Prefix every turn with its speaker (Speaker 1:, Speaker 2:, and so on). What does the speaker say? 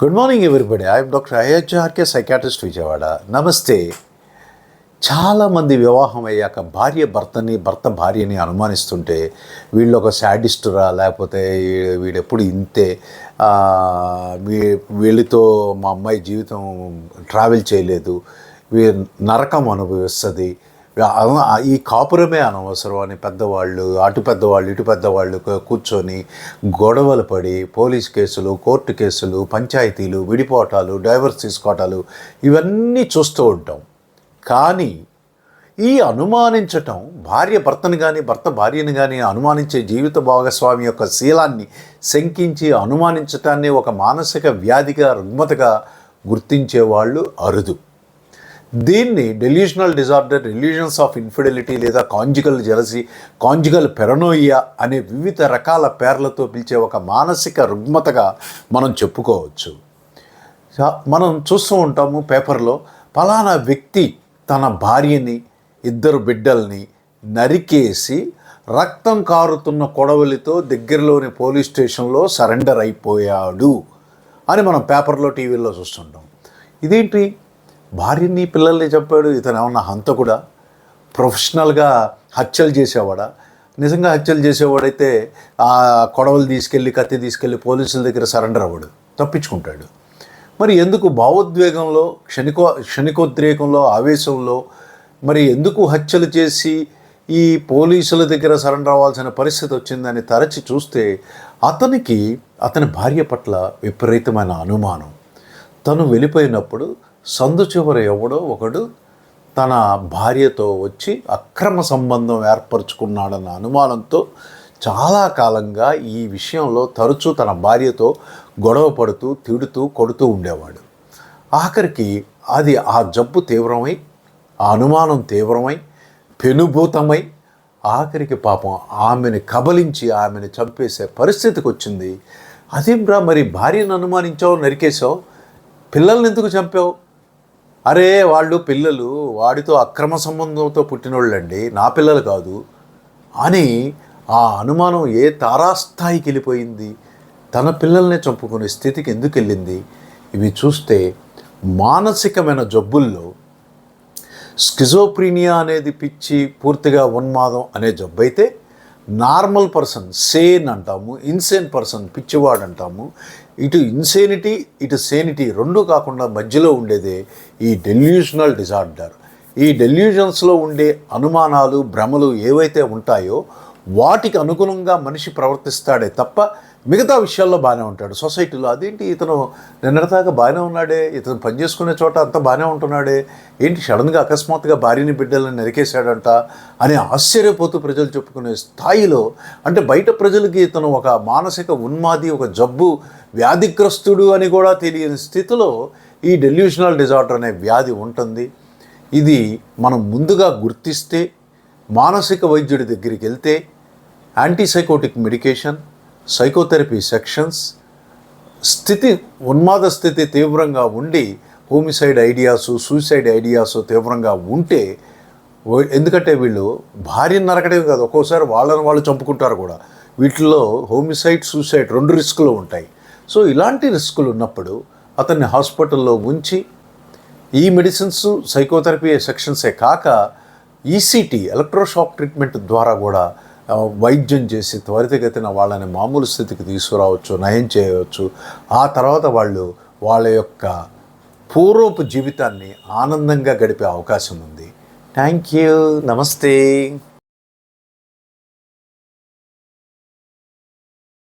Speaker 1: Good morning everybody I'm doctor అయోధ్యార్కే psychiatrist Vijayawada నమస్తే చాలామంది వివాహం అయ్యాక భార్య భర్తని భర్త భార్యని అనుమానిస్తుంటే వీళ్ళు ఒక శాడిస్టురా లేకపోతే వీడెప్పుడు ఇంతే. వీళ్ళతో మా అమ్మాయి జీవితం ట్రావెల్ చేయలేదు. వీ నరకం అనుభవిస్తుంది. ఈ కాపురమే అనవసరం అని పెద్దవాళ్ళు అటు పెద్దవాళ్ళు ఇటు పెద్దవాళ్ళు కూర్చొని గొడవలు పడి పోలీస్ కేసులు కోర్టు కేసులు పంచాయతీలు విడిపోవటాలు డైవర్స్ తీసుకోవటాలు ఇవన్నీ చూస్తూ ఉంటాం. కానీ ఈ అనుమానించటం భార్య భర్తను కానీ భర్త భార్యను కానీ అనుమానించే జీవిత భాగస్వామి యొక్క శీలాన్ని శంకించి అనుమానించటాన్ని ఒక మానసిక వ్యాధిగా రుగ్మతగా గుర్తించే వాళ్ళు అరుదు. దీన్ని delusional disorder delusions of infidelity లేదా కాంజికల్ జెలసీ కాంజికల్ పెరనోయియా అనే వివిధ రకాల పేర్లతో పిలిచే ఒక మానసిక రుగ్మతగా మనం చెప్పుకోవచ్చు. మనం చూస్తూ ఉంటాము పేపర్లో ఫలానా వ్యక్తి తన భార్యని ఇద్దరు బిడ్డల్ని నరికేసి రక్తం కారుతున్న కొడవలితో దగ్గరలోని పోలీస్ స్టేషన్లో సరెండర్ అయిపోయాడు. అని మనం పేపర్లో టీవీలో చూస్తుంటాం. ఇదేంటి? భార్యని పిల్లల్ని చెప్పాడు ఇతను ఏమన్నా హంతకుడా? ప్రొఫెషనల్గా హత్యలు చేసేవాడా? నిజంగా హత్యలు చేసేవాడైతే ఆ కొడవలు తీసుకెళ్ళి కత్తి తీసుకెళ్ళి పోలీసుల దగ్గర సరెండర్ అవ్వడు తప్పించుకుంటాడు. మరి ఎందుకు భావోద్వేగంలో క్షణికో క్షణికోద్రేకంలో ఆవేశంలో మరి ఎందుకు హత్యలు చేసి ఈ పోలీసుల దగ్గర సరెండర్ అవ్వాల్సిన పరిస్థితి వచ్చిందని తరచి చూస్తే అతనికి అతని భార్య పట్ల విపరీతమైన అనుమానం. తను వెళ్ళిపోయినప్పుడు సందు చివర ఎవడో ఒకడు తన భార్యతో వచ్చి అక్రమ సంబంధం ఏర్పరచుకున్నాడన్న అనుమానంతో చాలా కాలంగా ఈ విషయంలో తరచూ తన భార్యతో గొడవ పడుతూ తిడుతూ కొడుతూ ఉండేవాడు. ఆఖరికి అది ఆ జబ్బు తీవ్రమై ఆ అనుమానం తీవ్రమై పెనుభూతమై ఆఖరికి పాపం ఆమెని కబలించి ఆమెను చంపేసే పరిస్థితికి వచ్చింది. అదేంరా మరి భార్యను అనుమానించావు నరికేశావు? పిల్లల్ని ఎందుకు చంపావు? అరే వాళ్ళు పిల్లలు వాడితో అక్రమ సంబంధంతో పుట్టినోళ్ళండి. నా పిల్లలు కాదు. అని ఆ అనుమానం ఏ తారాస్థాయికి వెళ్ళిపోయింది? తన పిల్లల్ని చంపుకునే స్థితికి ఎందుకు వెళ్ళింది? ఇవి చూస్తే మానసికమైన జబ్బుల్లో స్కిజోప్రీనియా అనేది పిచ్చి పూర్తిగా ఉన్మాదం అనే జబ్బు అయితే నార్మల్ పర్సన్ సేన్ అంటాము. ఇన్సేన్ పర్సన్ పిచ్చివాడు అంటాము ఇటు ఇన్సేనిటీ ఇటు సేనిటీ రెండు కాకుండా మధ్యలో ఉండేదే ఈ డెల్యూషనల్ డిజార్డర్ ఈ డెల్యూజన్స్లో ఉండే అనుమానాలు భ్రమలు ఏవైతే ఉంటాయో వాటికి అనుగుణంగా మనిషి ప్రవర్తిస్తాడే తప్ప మిగతా విషయాల్లో బాగానే ఉంటాడు. సొసైటీలో అదేంటి ఇతను నిన్నటిదాకా బాగానే ఉన్నాడే ఇతను పనిచేసుకునే చోట అంత బాగానే ఉంటున్నాడే ఏంటి సడన్గా అకస్మాత్తుగా భార్యని బిడ్డలను నరికేశాడంట అని ఆశ్చర్యపోతూ ప్రజలు చెప్పుకునే స్థాయిలో అంటే బయట ప్రజలకి ఇతను ఒక మానసిక ఉన్మాది ఒక జబ్బు వ్యాధిగ్రస్తుడు అని కూడా తెలియని స్థితిలో ఈ డెల్యూషనల్ డిజార్డర్ అనే వ్యాధి ఉంటుంది. ఇది మనం ముందుగా గుర్తిస్తే మానసిక వైద్యుడి దగ్గరికి వెళ్తే యాంటీసైకోటిక్ మెడికేషన్ సైకోథెరపీ సెక్షన్స్ స్థితి ఉన్మాద స్థితి తీవ్రంగా ఉండి హోమిసైడ్ ఐడియాసు సూసైడ్ ఐడియాసు తీవ్రంగా ఉంటే ఎందుకంటే వీళ్ళు భార్యను నరకడమే కాదు ఒక్కోసారి వాళ్ళని వాళ్ళు చంపుకుంటారు కూడా. వీటిలో హోమిసైడ్ సూసైడ్ రెండు రిస్కులు ఉంటాయి. సో ఇలాంటి రిస్కులు ఉన్నప్పుడు అతన్ని హాస్పిటల్లో ఉంచి ఈ మెడిసిన్స్ సైకోథెరపీ సెక్షన్సే కాక ఈసీటీ ఎలక్ట్రోషాక్ ట్రీట్మెంట్ ద్వారా కూడా వైద్యం చేసి త్వరితగతిన వాళ్ళని మామూలు స్థితికి తీసుకురావచ్చు నయం చేయవచ్చు. ఆ తర్వాత వాళ్ళు వాళ్ళ యొక్క పూర్వపు జీవితాన్ని ఆనందంగా గడిపే అవకాశం ఉంది. Thank you. నమస్తే.